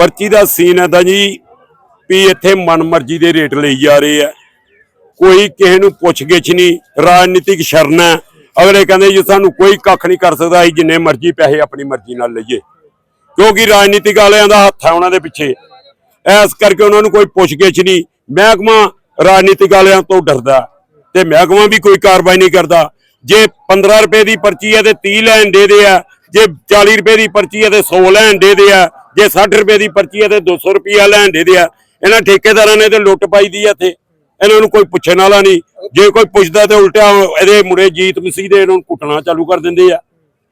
ਪਰਚੀ ਦਾ ਸੀਨ ਹੈ ਜੀ, ਵੀ ਇੱਥੇ ਮਨਮਰਜ਼ੀ ਦੇ ਰੇਟ ਲਈ ਜਾ ਰਹੇ ਆ। ਕੋਈ ਕਿਸੇ ਨੂੰ ਪੁੱਛਗਿੱਛ ਨਹੀਂ, ਰਾਜਨੀਤਿਕ ਸ਼ਰਨ ਹੈ। ਅਗਲੇ ਕਹਿੰਦੇ ਜੀ, ਸਾਨੂੰ ਕੋਈ ਕੱਖ ਨਹੀਂ ਕਰ ਸਕਦਾ, ਅਸੀਂ ਜਿੰਨੇ ਮਰਜ਼ੀ ਪੈਸੇ ਆਪਣੀ ਮਰਜ਼ੀ ਨਾਲ ਲਈਏ। ਕਿਉਂਕਿ ਰਾਜਨੀਤਿਕ ਵਾਲਿਆਂ ਦਾ ਹੱਥ ਹੈ ਉਹਨਾਂ ਦੇ ਪਿੱਛੇ। ਐਸ ਕਰਕੇ ਉਹਨਾਂ ਨੂੰ ਕੋਈ ਪੁੱਛਗਿੱਛ ਨਹੀਂ। ਮਹਿਕਮਾ ਰਾਜਨੀਤਿਕ ਵਾਲਿਆਂ ਤੋਂ ਡਰਦਾ ਤੇ ਮਹਿਕਮਾ ਵੀ ਕੋਈ ਕਾਰਵਾਈ ਨਹੀਂ ਕਰਦਾ। ਜੇ 15 ਰੁਪਏ ਦੀ ਪਰਚੀ ਹੈ ਤੇ 30 ਲੈਣ ਦੇ ਦੇ ਆ, ਜੇ 40 ਰੁਪਏ ਦੀ ਪਰਚੀ ਹੈ ਤੇ 100 ਲੈਣ ਦੇ ਦੇ ਆ ਜੇ 60 ਰੁਪਏ ਦੀ ਪਰਚੀ ਹੈ ਤੇ 200 ਰੁਪਿਆ ਲੈਣ ਦੇ ਦੇ ਆ ਇਹਨਾਂ ਠੇਕੇਦਾਰਾਂ ਨੇ ਤੇ ਲੁੱਟ ਪਾਈ ਦੀ ਆ ਇੱਥੇ। ਇਹਨਾਂ ਨੂੰ ਕੋਈ ਪੁੱਛਣ ਵਾਲਾ ਨਹੀਂ। ਜੇ ਕੋਈ ਪੁੱਛਦਾ ਤੇ ਉਲਟਾ ਇਹਦੇ ਮੁੰਡੇ ਜੀਤ ਮਸੀਹ ਦੇ ਇਹਨਾਂ ਨੂੰ ਕੁੱਟਣਾ ਚਾਲੂ ਕਰ ਦਿੰਦੇ ਆ।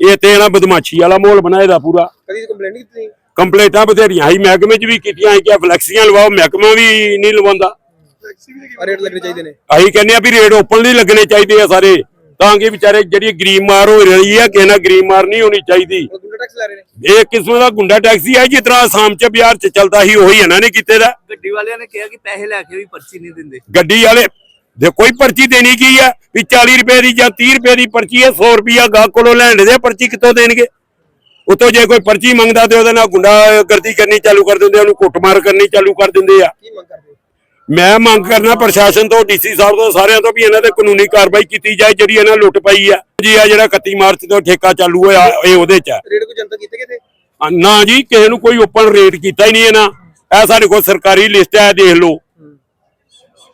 ਇਹ ਤੇ ਇਹਨਾਂ ਬਦਮਾਸ਼ੀ ਵਾਲਾ ਮਾਹੌਲ ਬਣਾਏ ਦਾ ਪੂਰਾ। ਕਦੀ ਕੰਪਲੇਂਟ ਨਹੀਂ ਕੀਤੀ ਕੰਪਲੇਂਟਾਂ ਬਥੇਰੀਆਂ। ਹੀ ਮਹਿਕਮੇ 'ਚ ਵੀ ਕੀਤੀਆਂ ਕਿ ਫਲੈਕਸੀਆਂ ਲਵਾਓ। ਮਹਿਕਮਾ ਵੀ ਨਹੀਂ ਲਵਾਉਂਦਾ। ਰੇਟ ਲੱਗਣੇ ਚਾਹੀਦੇ ਨੇ। ਅਸੀਂ ਕਹਿੰਦੇ ਆ ਵੀ ਰੇਟ ਓਪਨਲੀ ਲੱਗਣੇ ਚਾਹੀਦੇ ਆ ਸਾਰੇ। ਤਾਂ ਕਿ ਵਿਚਾਰੇ ਜਿਹੜੀ ਗਰੀਬ ਮਾਰ ਹੋ ਰਹੀ ਆ ਕਿਸੇ ਨਾਲ ਗਰੀਬ ਮਾਰ ਨਹੀਂ ਹੋਣੀ ਚਾਹੀਦੀ। ਇਹ ਕਿਸਮ ਦਾ ਗੁੰਡਾ ਟੈਕਸੀ ਹੈ ਜਿਸ ਤਰ੍ਹਾਂ ਆਸਾਮ ਚ ਬਿਹਾਰ ਚ ਚੱਲਦਾ ਸੀ ਉਹੀ ਇਹਨਾਂ ਨੇ ਕੀਤੇ ਦਾ। ਗੱਡੀ ਵਾਲਿਆਂ ਨੇ ਕਿਹਾ ਕਿ ਪੈਸੇ ਲੈ ਕੇ ਵੀ ਪਰਚੀ ਨਹੀਂ ਦਿੰਦੇ। ਗੱਡੀ ਵਾਲੇ ਦੇ ਕੋਈ ਪਰਚੀ ਦੇਣੀ ਕੀ ਆ ਵੀ 40 ਰੁਪਏ ਦੀ ਜਾਂ 30 ਰੁਪਏ ਦੀ ਪਰਚੀ ਹੈ 100 ਰੁਪਿਆ ਗਾਹਕ ਕੋਲੋਂ ਲੈਣ ਦੇ ਪਰਚੀ ਕਿੱਥੋਂ ਦੇਣਗੇ? ਉਤੋਂ ਜੇ ਕੋਈ ਪਰਚੀ ਮੰਗਦਾ ਤੇ ਉਹਦੇ ਨਾਲ ਗੁੰਡਾ ਗਰਦੀ ਕਰਨੀ ਚਾਲੂ ਕਰ ਦਿੰਦੇ ਉਹਨੂੰ ਕੁੱਟਮਾਰ ਕਰਨੀ ਚਾਲੂ ਕਰ ਦਿੰਦੇ ਆ। ਕੀ ਮੰਗ ਕਰਦੇ ਹੋ? ਮੈਂ ਮੰਗ ਕਰਨਾ ਪ੍ਰਸ਼ਾਸਨ ਤੋਂ ਡੀਸੀ ਸਾਹਿਬ ਤੋਂ ਸਾਰਿਆਂ ਤੋਂ ਵੀ ਇਹਨਾਂ ਤੇ ਕਾਨੂੰਨੀ ਕਾਰਵਾਈ ਕੀਤੀ ਜਾਏ ਜਿਹੜੀ ਇਹਨਾਂ ਲੁੱਟ ਪਈ ਆ। ਜੀ ਆ ਜਿਹੜਾ 31 ਮਾਰਚ ਤੋਂ ਠੇਕਾ ਚਾਲੂ ਹੋਇਆ ਇਹ ਉਹਦੇ ਚ ਰੇਟ ਕੋਈ ਜਨਤਾ ਕੀਤੇ ਕਿਤੇ? ਨਾ ਜੀ ਕਿਸੇ ਨੂੰ ਕੋਈ ਓਪਨ ਰੇਟ ਕੀਤਾ ਹੀ ਨਹੀਂ ਇਹਨਾਂ। ਇਹ ਸਾਡੇ ਕੋਲ ਸਰਕਾਰੀ ਲਿਸਟ ਹੈ ਦੇਖ ਲਓ।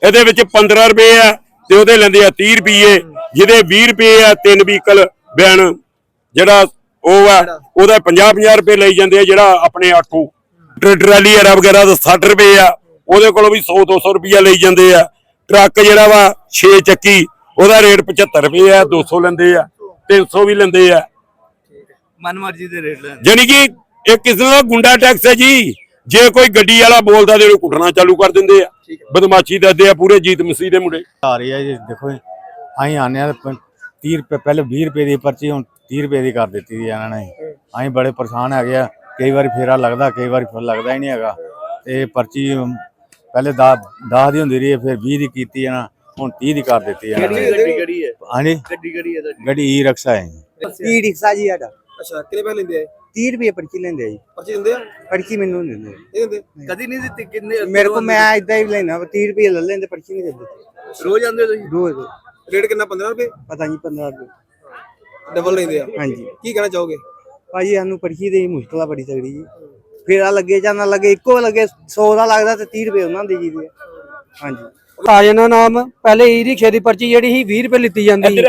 ਇਹਦੇ ਵਿੱਚ 15 ਰੁਪਏ ਆ ਤੇ ਉਹਦੇ ਲੈਂਦੇ ਆ 30 ਰੁਪਏ ਜਿਹਦੇ 20 ਰੁਪਏ ਆ ਤਿੰਨ ਵਹੀਕਲ ਬਿਆਨ ਜਿਹੜਾ ਉਹ ਆ ਉਹਦਾ 50 50 ਰੁਪਏ ਲਈ ਜਾਂਦੇ ਆ ਜਿਹੜਾ ਆਪਣੇ ਆਟੋ। ਟਰ- ਟਰਾਲੀ ਆ ਵਗੈਰਾ ਦਾ 60 ਰੁਪਏ ਆ। ਉਹਦੇ ਕੋਲੋਂ ਵੀ 100 200 ਰੁਪਿਆ ਲਈ ਜਾਂਦੇ ਆ। ਟਰੱਕ ਜਿਹੜਾ ਵਾ 6 ਚੱਕੀ ਉਹਦਾ ਰੇਟ 75 ਰੁਪਏ ਆ 200 ਲੈਂਦੇ ਆ 300 ਵੀ ਲੈਂਦੇ ਆ। ਮਨਮਰਜ਼ੀ ਦੇ ਰੇਟ ਲੈਂਦੇ ਯਾਨੀ ਕਿ ਇਹ ਕਿਸਮ ਦਾ ਗੁੰਡਾ ਟੈਕਸ ਹੈ ਜੀ? ਜੇ ਕੋਈ ਗੱਡੀ ਵਾਲਾ ਬੋਲਦਾ ਤੇ ਉਹਨੂੰ ਕੁੱਟਣਾ ਚਾਲੂ ਕਰ ਦਿੰਦੇ ਆ। ਬਦਮਾਸ਼ੀ ਦੱਸਦੇ ਆ ਪੂਰੇ ਜੀਤ ਮਸੀਹ ਦੇ ਮੁੰਡੇ। ਆ ਰਹੀ ਹੈ ਜੀ ਦੇਖੋ ਜੀ ਅਸੀਂ ਆਨੇ ਆ 30 ਰੁਪਏ ਪਹਿਲੇ 20 ਰੁਪਏ ਦੀ ਪਰਚੀ ਹੁਣ 30 ਰੁਪਏ ਦੀ ਕਰ ਦਿੱਤੀ ਦੀ ਇਹਨਾਂ ਨੇ। ਅਸੀਂ ਬੜੇ ਪਰੇਸ਼ਾਨ ਹੈਗੇ ਆ ਕਈ ਵਾਰੀ ਫੇਰਾ ਲੱਗਦਾ ਕਈ ਵਾਰੀ ਫਿਰ ਲੱਗਦਾ ਹੀ ਨਹੀਂ ਹੈਗਾ। ਤੇ ਪਰਚੀ ਪਹਿਲੇ 10 ਦੀ ਹੁੰਦੀ ਰਹੀ ਹੈ, ਫਿਰ 20 ਦੀ ਕੀਤੀ ਹੈ ਨਾ ਹੁਣ 30 ਦੀ ਕਰ ਦਿੱਤੀ ਹੈ ਨੇ। ਗੱਡੀ ਕਿਹੜੀ ਹੈ? ਹਾਂਜੀ। ਗੱਡੀ ਕਿਹੜੀ ਹੈ ਤੁਹਾਡੀ? ਗੱਡੀ ਈ ਰਕਸ਼ਾ ਹੈ ਈ ਰਿਕਸ਼ਾ ਜੀ ਸਾਡਾ। ਅੱਛਾ ਕਿੰਨੇ ਪੈਸੇ ਲੈਂਦੇ ਆ 30 ਰੁਪਏ ਪਰਚੀ ਲੈਂਦੇ ਆ ਜੀ। ਪਰਚੀ ਦਿੰਦੇ ਆ? ਪਰਚੀ ਮੈਨੂੰ ਨਹੀਂ ਦਿੰਦੇ। ਇਹ ਦਿੰਦੇ? ਕਦੀ ਨਹੀਂ ਦਿੱਤੀ? ਕਿੰਨੇ ਮੇਰੇ ਕੋ ਮੈਂ ਇਦਾਂ ਹੀ ਲੈਣਾ 30 ਰੁਪਏ ਲੈ ਲੈਂਦੇ ਪਰਚੀ ਨਹੀਂ ਦਿੰਦੇ। ਰੋਜ਼ ਆਉਂਦੇ ਤੁਸੀਂ? ਰੋਜ਼। ਰੇਟ ਕਿੰਨਾ? 15 ਰੁਪਏ? ਪਤਾ ਨਹੀਂ 15 ਰੁਪਏ। ਡਬਲ ਲੈਂਦੇ ਆ? ਹਾਂਜੀ। ਕੀ ਕਹਿਣਾ ਚਾਹੋਗੇ? ਭਾਜੀ ਸਾਨੂੰ ਪਰਚੀ ਦੇ ਮੁਸ਼ਕਲ ਬੜੀ ਤਗੜੀ ਜੀ। ਫੇਰਾ ਲੱਗੇ ਜਾਂ ਨਾ ਲੱਗੇ ਇੱਕੋ ਲੱਗੇ 100 ਦਾ ਲੱਗਦਾ ਤੇ 30 ਰੁਪਏ ਉਹਨਾਂ ਦੇ ਜੀ ਦੇ। ਹਾਂਜੀ। ਆ ਜਾਣਾ ਨਾਮ ਪਹਿਲੇ ਈ ਰਿਕਸ਼ੇ ਦੀ ਪਰਚੀ ਜਿਹੜੀ ਸੀ 20 ਰੁਪਏ ਲਿੱਤੀ ਜਾਂਦੀ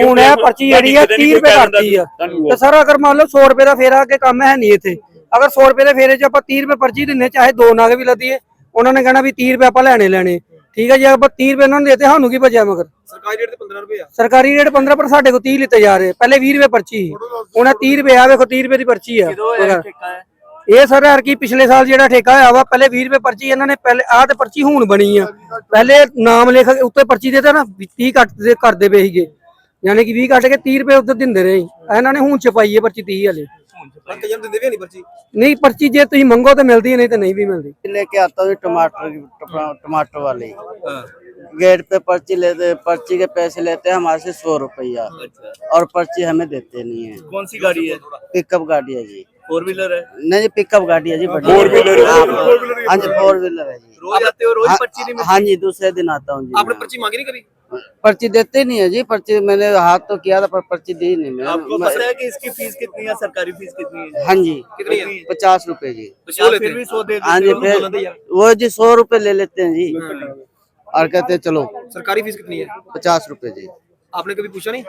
ਹੁਣ ਇਹ ਪਰਚੀ ਜਿਹੜੀ ਆ 30 ਰੁਪਏ ਕਰਤੀ ਆ। ਤੇ ਸਰ ਅਗਰ ਮੰਨ ਲਓ 100 ਰੁਪਏ ਦਾ ਫੇਰਾ ਕੇ ਕੰਮ ਹੈ ਨਹੀਂ ਇੱਥੇ ਅਗਰ 100 ਰੁਪਏ ਦੇ ਫੇਰੇ 'ਚ ਆਪਾਂ 30 ਰੁਪਏ ਪਰਚੀ ਦਿੰਨੇ ਚਾਹੇ ਦੋ ਨਾਗ ਵੀ ਲੱਦੀਏ ਉਹਨਾਂ ਨੇ ਕਹਿਣਾ ਵੀ 30 ਰੁਪਏ ਆਪਾਂ ਲੈਣੇ ਲੈਣੇ। ਠੀਕ ਹੈ ਜੀ ਆਪਾਂ 30 ਰੁਪਏ ਉਹਨਾਂ ਨੂੰ ਦੇਤੇ ਸਾਨੂੰ ਕੀ ਬਚਿਆ ਮਗਰ? ਸਰਕਾਰੀ ਰੇਟ ਤੇ 15 ਰੁਪਏ ਆ। ਸਰਕਾਰੀ ਰੇਟ 15 ਪਰ ਸਾਡੇ ਕੋਲ 30 ਲਿੱਤੇ ਜਾ ਰਹੇ ਪਹਿਲੇ 20 ਰੁਪਏ ਪਰਚੀ ਸੀ। ਹੁਣ ਇਹ 30 ਰੁਪਏ ਆ ਵੇਖੋ 30 ਰੁਪਏ ਦੀ ਪਰਚੀ ਆ। ਕਿਦੋਂ ਇਹ ਠੇਕਾ ਹੈ ਇਹ ਸਰ ਯਾਰ ਕੀ ਪਿਛਲੇ ਸਾਲ ਜਿਹੜਾ ਠੇਕਾ ਹੋਇਆ ਵਾ ਪਹਿਲੇ 20 ਰੁਪਏ ਪਰਚੀ ਇਹਨਾਂ ਨੇ ਪਹਿਲੇ ਆਹ ਤੇ ਪਰਚੀ ਹੁਣ ਬਣੀ ਆ ਪਹਿਲੇ ਨਾਮ ਲਿਖ ਕੇ ਉੱਤੇ ਪਰਚੀ ਦੇ ਤੇ ਨਾ 30 ਕੱਟ ਦੇ ਕਰਦੇ ਪਏ ਸੀਗੇ ਯਾਨੀ ਕਿ 20 ਕੱਟ ਕੇ 30 ਰੁਪਏ ਉੱਤੇ ਦਿੰਦੇ ਰਹੇ ਇਹਨਾਂ ਨੇ ਹੁਣ ਛਪਾਈ ਹੈ ਪਰਚੀ 30 ਵਾਲੀ ਪਰ ਕਈਆਂ ਨੂੰ ਦਿੰਦੇ ਵੀ ਨਹੀਂ ਪਰਚੀ ਨਹੀਂ ਪਰਚੀ ਜੇ ਤੁਸੀਂ ਮੰਗੋ ਤਾਂ ਮਿਲਦੀ ਹੈ, ਨਹੀਂ ਤਾਂ ਨਹੀਂ ਵੀ ਮਿਲਦੀ लेके आता हूँ टमाटर टमा- टमाटर वाले ਹਾਂ गेट पे पर्ची लेते पर्ची के पैसे लेते हैं हमारे से सौ रुपया अच्छा और पर्ची हमें देते नहीं है कौन सी गाड़ी है पिकअप गाड़ी है जी फोर व्हीलर है। नहीं जी पिकअप गाड़ी है जी Four wheeler है। हाँ हाँ जी फोर व्हीलर है जी। रोज आते हो रोज हाँ- पर्ची नहीं हाँ जी दूसरे दिन आता हूँ जी आपने पर्ची मांगी नहीं कभी? पर्ची देते नहीं है जी पर्ची मैंने हाथ तो किया था पर पर्ची दी नहीं मिली आपको पता है कि इसकी फ़ीस कितनी है सरकारी फ़ीस कितनी है? हाँ जी कितनी है? पचास रूपए जी। फिर भी सौ दे हाँ जी फिर वो जी सौ रुपए ले लेते हैं जी। और कहते हैं चलो सरकारी फ़ीस कितनी है? पचास रूपए जी। आपने कभी पूछा नहीं?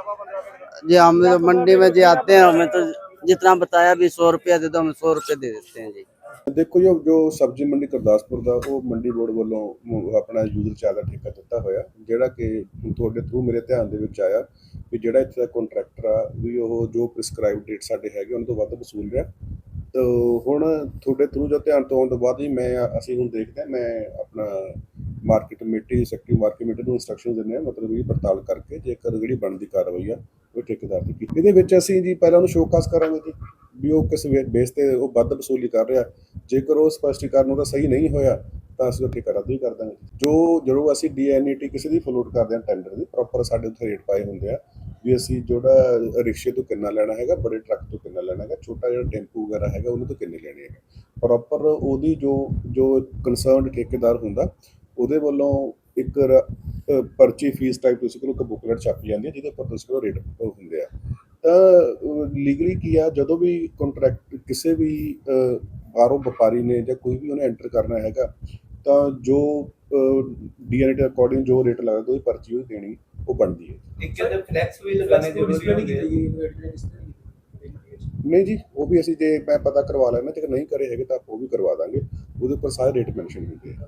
जी हम तो मंडी में जी आते हैं हमें तो जितना बताया भी सौ रुपया दे दो हमें सौ रुपये दे देते हैं जी ਦੇਖੋ ਜੋ ਜੋ ਸਬਜ਼ੀ ਮੰਡੀ ਗੁਰਦਾਸਪੁਰ ਦਾ ਉਹ ਮੰਡੀ ਬੋਰਡ ਵੱਲੋਂ ਮ- ਆਪਣਾ ਯੂਜ਼ਰ ਚਾਰਜ ਦਾ ਠੇਕਾ ਦਿੱਤਾ ਹੋਇਆ ਜਿਹੜਾ ਕਿ ਤੁਹਾਡੇ ਥਰੂ ਮੇਰੇ ਧਿਆਨ ਦੇ ਵਿੱਚ ਆਇਆ ਵੀ ਜਿਹੜਾ ਇੱਥੇ ਦਾ ਕੰਟਰੈਕਟਰ ਆ ਵੀ ਉਹ ਜੋ ਪ੍ਰਿਸਕ੍ਰਾਈਬਡ ਡੇਟ ਸਾਡੇ ਹੈਗੇ ਉਹਨਾਂ ਤੋਂ ਵੱਧ ਵਸੂਲ ਰਿਹਾ ਤੋ ਹੁਣ ਤੁਹਾਡੇ ਥਰੂ ਜੋ ਧਿਆਨ ਤੋਂ ਆਉਣ ਤੋਂ ਬਾਅਦ ਹੀ ਮੈਂ ਅਸੀਂ ਹੁਣ ਦੇਖਦੇ ਹਾਂ ਮੈਂ ਆਪਣਾ market committee secretary market committee ਨੂੰ ਇਨਸਟਰਕਸ਼ਨ ਦਿੰਦੇ ਹਾਂ ਮਤਲਬ ਇਹ ਪੜਤਾਲ ਕਰਕੇ ਜੇਕਰ ਜਿਹੜੀ ਬਣਦੀ ਕਾਰਵਾਈ ਆ, ਉਹ ਠੇਕੇਦਾਰ ਦੀ ਕੀਤੀ। ਇਹਦੇ ਵਿੱਚ ਅਸੀਂ ਜੀ ਪਹਿਲਾਂ ਉਹਨੂੰ ਸ਼ੋਕਾਸ ਕਰਾਂਗੇ ਜੀ, ਵੀ ਉਹ ਕਿਸ ਬੇਸ ਤੇ ਉਹ ਵੱਧ ਵਸੂਲੀ ਕਰ ਰਿਹਾ। ਜੇਕਰ ਉਹ ਸਪਸ਼ਟੀਕਰਨ ਉਹਦਾ ਸਹੀ ਨਹੀਂ ਹੋਇਆ, ਤਾਂ ਅਸੀਂ ਉਹ ਠੇਕਾ ਰੱਦ ਹੀ ਕਰ ਦਾਂਗੇ। ਜੋ, ਜਦੋਂ ਅਸੀਂ ਡੀਐਨਈਟੀ ਕਿਸੇ ਦੀ ਫਲੋਟ ਕਰਦੇ ਹਾਂ ਟੈਂਡਰ ਦੀ ਪ੍ਰੋਪਰ ਸਾਡੇ ਉੱਥੇ ਰੇਟ ਪਾਏ ਹੁੰਦੇ ਆ, ਵੀ ਅਸੀਂ ਜਿਹੜਾ ਰਿਕਸ਼ੇ ਤੋਂ ਕਿੰਨਾ ਲੈਣਾ ਹੈਗਾ, ਬੜੇ ਟਰੱਕ ਤੋਂ ਕਿੰਨਾ ਲੈਣਾ ਹੈਗਾ, ਛੋਟਾ ਜਿਹੜਾ ਟੈਂਪੂ ਵਗੈਰਾ ਹੈਗਾ, ਉਹਨੂੰ ਤੋਂ ਕਿੰਨੇ ਲੈਣੇ ਹੈਗੇ। ਪ੍ਰੋਪਰ ਉਹਦੀ ਜੋ ਜੋ ਕੰਸਰਨਡ ਠੇਕੇਦਾਰ ਹੁੰਦਾ ਉਹਦੇ ਵੱਲੋਂ ਇੱਕ ਪਰਚੀ ਫੀਸ ਟਾਈਪ ਤੁਸੀਂ ਕੋਲ ਇੱਕ ਬੁਕਲੇਟ ਛਾਪੀ ਜਾਂਦੀ ਹੈ ਜਿਹਦੇ ਉੱਪਰ ਤੁਸੀਂ ਕੋਲ ਰੇਟ ਹੁੰਦੇ ਆ। ਤਾਂ ਲੀਗਲੀ ਕੀ ਆ ਜਦੋਂ ਵੀ ਕੰਟਰੈਕਟ ਕਿਸੇ ਵੀ ਬਾਹਰੋਂ ਵਪਾਰੀ ਨੇ ਜਾਂ ਕੋਈ ਵੀ ਉਹਨੇ ਐਂਟਰ ਕਰਨਾ ਹੈਗਾ ਤਾਂ ਜੋ ਡੀਐਨਏ ਦੇ ਅਕੋਰਡਿੰਗ ਜੋ ਰੇਟ ਲੱਗਦਾ ਉਹਦੀ ਪਰਚੀ ਉਹ ਦੇਣੀ ਉਹ ਬਣਦੀ ਹੈ। ਇੱਕ ਕਹਿੰਦੇ ਫਲੈਕਸ ਵੀ ਲਗਾਣੇ ਜ਼ਰੂਰੀ ਹੁੰਦੇ ਆ। ਨਹੀਂ ਜੀ ਉਹ ਵੀ ਅਸੀਂ ਜੇ ਮੈਂ ਪਤਾ ਕਰਵਾ ਲੈਣਾ ਜੇ ਨਹੀਂ ਕਰੇ ਹੈਗੇ ਤਾਂ ਆਪਾਂ ਉਹ ਵੀ ਕਰਵਾ ਦਾਂਗੇ। ਉਹਦੇ ਉੱਪਰ ਸਾਰੇ ਰੇਟ ਮੈਂਸ਼ਨ ਹੁੰਦੇ ਆ।